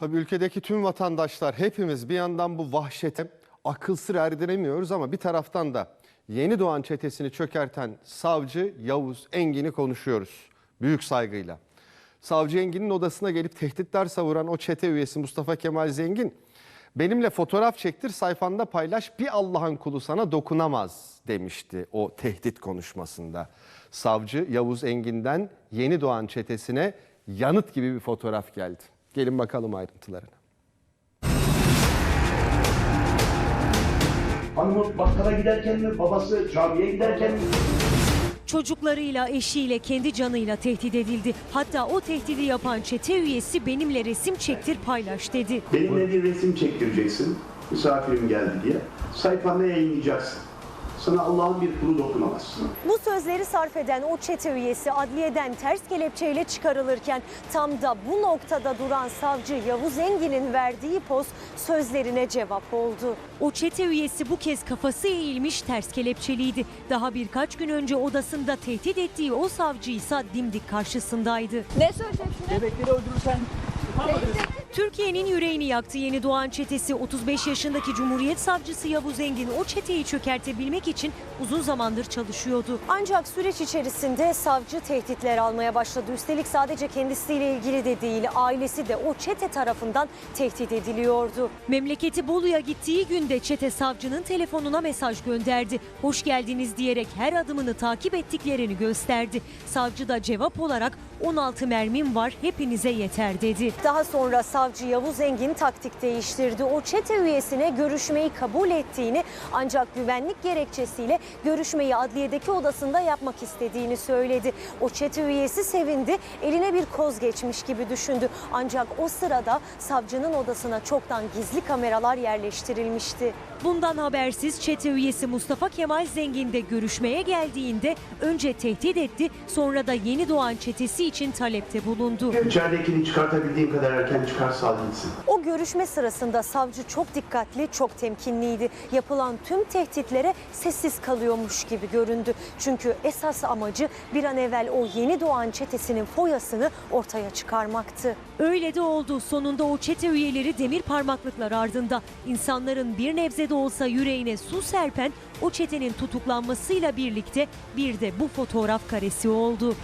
Tabii ülkedeki tüm vatandaşlar hepimiz bir yandan bu vahşete akıl sır erdiremiyoruz ama bir taraftan da yeni doğan çetesini çökerten savcı Yavuz Engin'i konuşuyoruz büyük saygıyla. Savcı Engin'in odasına gelip tehditler savuran o çete üyesi Mustafa Kemal Zengin benimle fotoğraf çektir sayfanda paylaş bir Allah'ın kulu sana dokunamaz demişti o tehdit konuşmasında. Savcı Yavuz Engin'den yeni doğan çetesine yanıt gibi bir fotoğraf geldi. Gelin bakalım ayrıntılarına. Hanımı bakkala giderken mi, babası camiye giderken mi? Çocuklarıyla, eşiyle, kendi canıyla tehdit edildi. Hatta o tehdidi yapan çete üyesi benimle resim çektir paylaş dedi. Benimle bir resim çektireceksin, misafirim geldi diye. Sayfanda yayınlayacaksın. Sana Allah'ın bir kulu dokunamaz. Bu sözleri sarf eden o çete üyesi adliyeden ters kelepçeyle çıkarılırken tam da bu noktada duran savcı Yavuz Engin'in verdiği poz sözlerine cevap oldu. O çete üyesi bu kez kafası eğilmiş ters kelepçeliydi. Daha birkaç gün önce odasında tehdit ettiği o savcı ise dimdik karşısındaydı. Ne söyleyeceksiniz? Bebekleri öldürürsen Türkiye'nin yüreğini yaktı yeni doğan çetesi 35 yaşındaki Cumhuriyet Savcısı Yavuz Engin o çeteyi çökertebilmek için uzun zamandır çalışıyordu. Ancak süreç içerisinde savcı tehditler almaya başladı. Üstelik sadece kendisiyle ilgili de değil ailesi de o çete tarafından tehdit ediliyordu. Memleketi Bolu'ya gittiği günde çete savcının telefonuna mesaj gönderdi. Hoş geldiniz diyerek her adımını takip ettiklerini gösterdi. Savcı da cevap olarak 16 mermim var hepinize yeter dedi. Daha sonra savcı Yavuz Engin taktik değiştirdi. O çete üyesine görüşmeyi kabul ettiğini ancak güvenlik gerekçesiyle görüşmeyi adliyedeki odasında yapmak istediğini söyledi. O çete üyesi sevindi, eline bir koz geçmiş gibi düşündü. Ancak o sırada savcının odasına çoktan gizli kameralar yerleştirilmişti. Bundan habersiz çete üyesi Mustafa Kemal Zengin de görüşmeye geldiğinde önce tehdit etti sonra da yeni doğan çetesi için talepte bulundu. İçeridekini çıkartabildiğin kadar erken çıkar sağlıklısın. O görüşme sırasında savcı çok dikkatli, çok temkinliydi. Yapılan tüm tehditlere sessiz kalıyormuş gibi göründü. Çünkü esas amacı bir an evvel o yeni doğan çetesinin foyasını ortaya çıkarmaktı. Öyle de oldu. Sonunda o çete üyeleri demir parmaklıklar ardında. İnsanların bir nebze de olsa yüreğine su serpen o çetenin tutuklanmasıyla birlikte bir de bu fotoğraf karesi oldu.